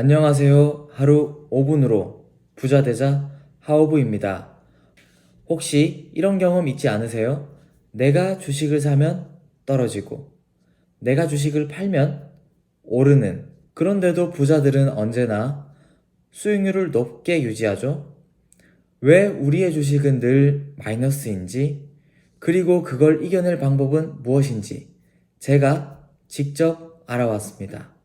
안녕하세요. 하루 5분으로 부자 되자 하오브입니다. 혹시 이런 경험 있지 않으세요? 내가 주식을 사면 떨어지고, 내가 주식을 팔면 오르는. 그런데도 부자들은 언제나 수익률을 높게 유지하죠? 왜 우리의 주식은 늘 마이너스인지, 그리고 그걸 이겨낼 방법은 무엇인지 제가 직접 알아왔습니다.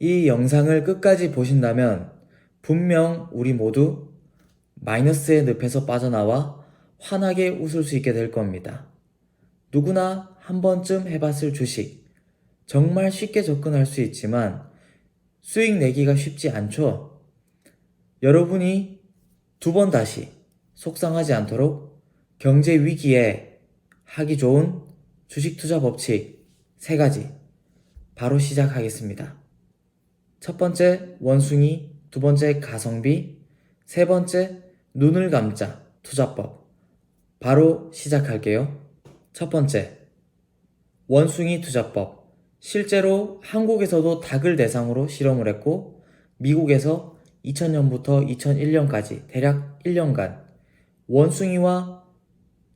이 영상을 끝까지 보신다면 분명 우리 모두 마이너스의 늪에서 빠져나와 환하게 웃을 수 있게 될 겁니다. 누구나 한 번쯤 해봤을 주식. 정말 쉽게 접근할 수 있지만 수익 내기가 쉽지 않죠? 여러분이 두 번 다시 속상하지 않도록 경제 위기에 하기 좋은 주식 투자 법칙 세 가지 바로 시작하겠습니다. 첫 번째 원숭이, 두 번째 가성비, 세 번째 눈을 감자 투자법. 바로 시작할게요. 첫 번째 원숭이 투자법. 실제로 한국에서도 닭을 대상으로 실험을 했고 미국에서 2000년부터 2001년까지 대략 1년간 원숭이와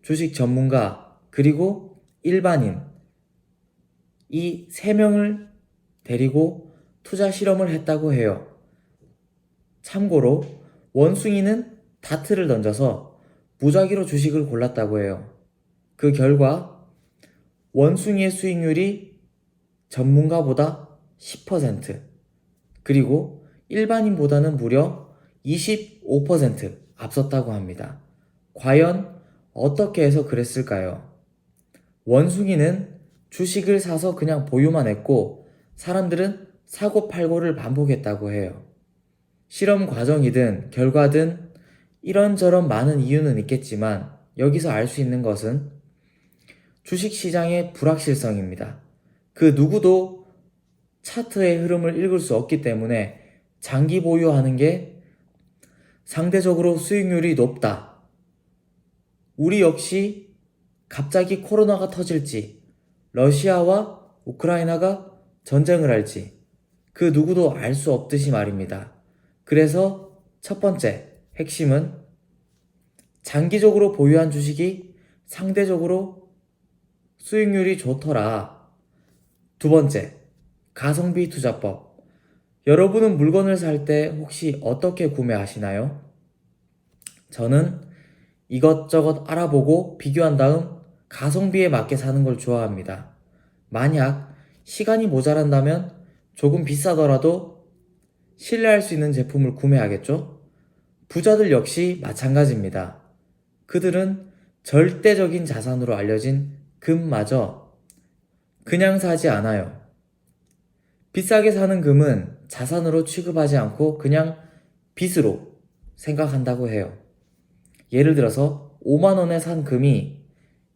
주식 전문가 그리고 일반인 이 세 명을 데리고 투자 실험을 했다고 해요. 참고로 원숭이는 다트를 던져서 무작위로 주식을 골랐다고 해요. 그 결과 원숭이의 수익률이 전문가보다 10% 그리고 일반인보다는 무려 25% 앞섰다고 합니다. 과연 어떻게 해서 그랬을까요? 원숭이는 주식을 사서 그냥 보유만 했고 사람들은 사고 팔고를 반복했다고 해요. 실험 과정이든 결과든 이런저런 많은 이유는 있겠지만 여기서 알 수 있는 것은 주식 시장의 불확실성입니다. 그 누구도 차트의 흐름을 읽을 수 없기 때문에 장기 보유하는 게 상대적으로 수익률이 높다. 우리 역시 갑자기 코로나가 터질지, 러시아와 우크라이나가 전쟁을 할지, 그 누구도 알 수 없듯이 말입니다. 그래서 첫 번째 핵심은 장기적으로 보유한 주식이 상대적으로 수익률이 좋더라. 두 번째, 가성비 투자법. 여러분은 물건을 살 때 혹시 어떻게 구매하시나요? 저는 이것저것 알아보고 비교한 다음 가성비에 맞게 사는 걸 좋아합니다. 만약 시간이 모자란다면 조금 비싸더라도 신뢰할 수 있는 제품을 구매하겠죠? 부자들 역시 마찬가지입니다. 그들은 절대적인 자산으로 알려진 금마저 그냥 사지 않아요. 비싸게 사는 금은 자산으로 취급하지 않고 그냥 빚으로 생각한다고 해요. 예를 들어서 5만원에 산 금이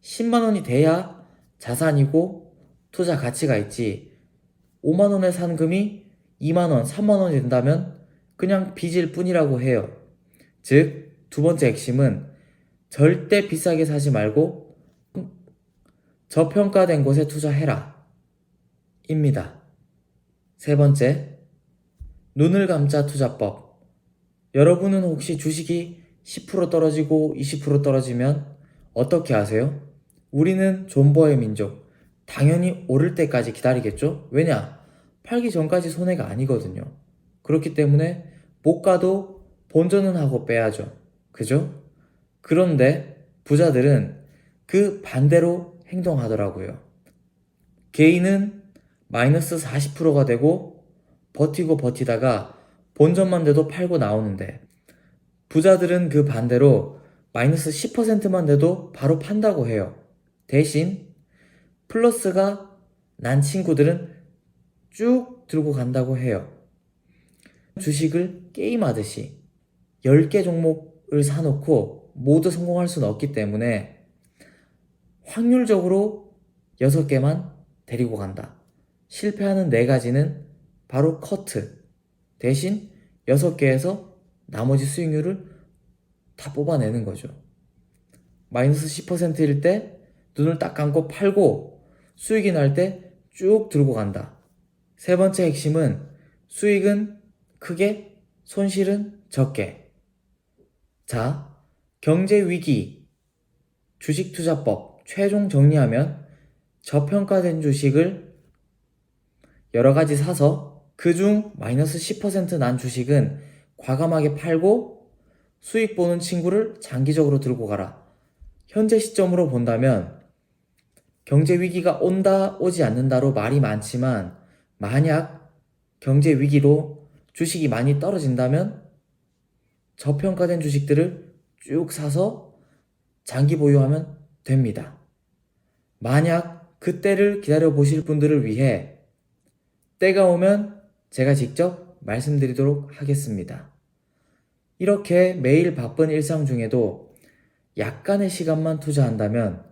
10만원이 돼야 자산이고 투자 가치가 있지 5만원에 산 금이 2만 원, 3만 원이 된다면 그냥 빚일 뿐이라고 해요. 즉, 두 번째 핵심은 절대 비싸게 사지 말고 저평가된 곳에 투자해라. 입니다. 세 번째, 눈을 감자 투자법. 여러분은 혹시 주식이 10% 떨어지고 20% 떨어지면 어떻게 하세요? 우리는 존버의 민족. 당연히 오를 때까지 기다리겠죠? 왜냐? 팔기 전까지 손해가 아니거든요. 그렇기 때문에 못 가도 본전은 하고 빼야죠. 그죠? 그런데 부자들은 그 반대로 행동하더라고요. 개인은 마이너스 40%가 되고 버티고 버티다가 본전만 돼도 팔고 나오는데 부자들은 그 반대로 마이너스 10%만 돼도 바로 판다고 해요. 대신 플러스가 난 친구들은 쭉 들고 간다고 해요. 주식을 게임하듯이 10개 종목을 사놓고 모두 성공할 수는 없기 때문에 확률적으로 6개만 데리고 간다. 실패하는 4가지는 바로 커트. 대신 6개에서 나머지 수익률을 다 뽑아내는 거죠. 마이너스 10%일 때 눈을 딱 감고 팔고 수익이 날 때 쭉 들고 간다. 세 번째 핵심은 수익은 크게, 손실은 적게. 자, 경제 위기, 주식 투자법 최종 정리하면 저평가된 주식을 여러 가지 사서 그중 마이너스 10%난 주식은 과감하게 팔고 수익 보는 친구를 장기적으로 들고 가라. 현재 시점으로 본다면 경제 위기가 온다, 오지 않는다로 말이 많지만 만약 경제 위기로 주식이 많이 떨어진다면 저평가된 주식들을 쭉 사서 장기 보유하면 됩니다. 만약 그때를 기다려 보실 분들을 위해 때가 오면 제가 직접 말씀드리도록 하겠습니다. 이렇게 매일 바쁜 일상 중에도 약간의 시간만 투자한다면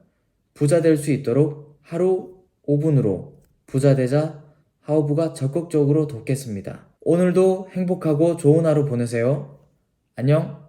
부자 될 수 있도록 하루 5분으로 부자 되자 하우부가 적극적으로 돕겠습니다. 오늘도 행복하고 좋은 하루 보내세요. 안녕.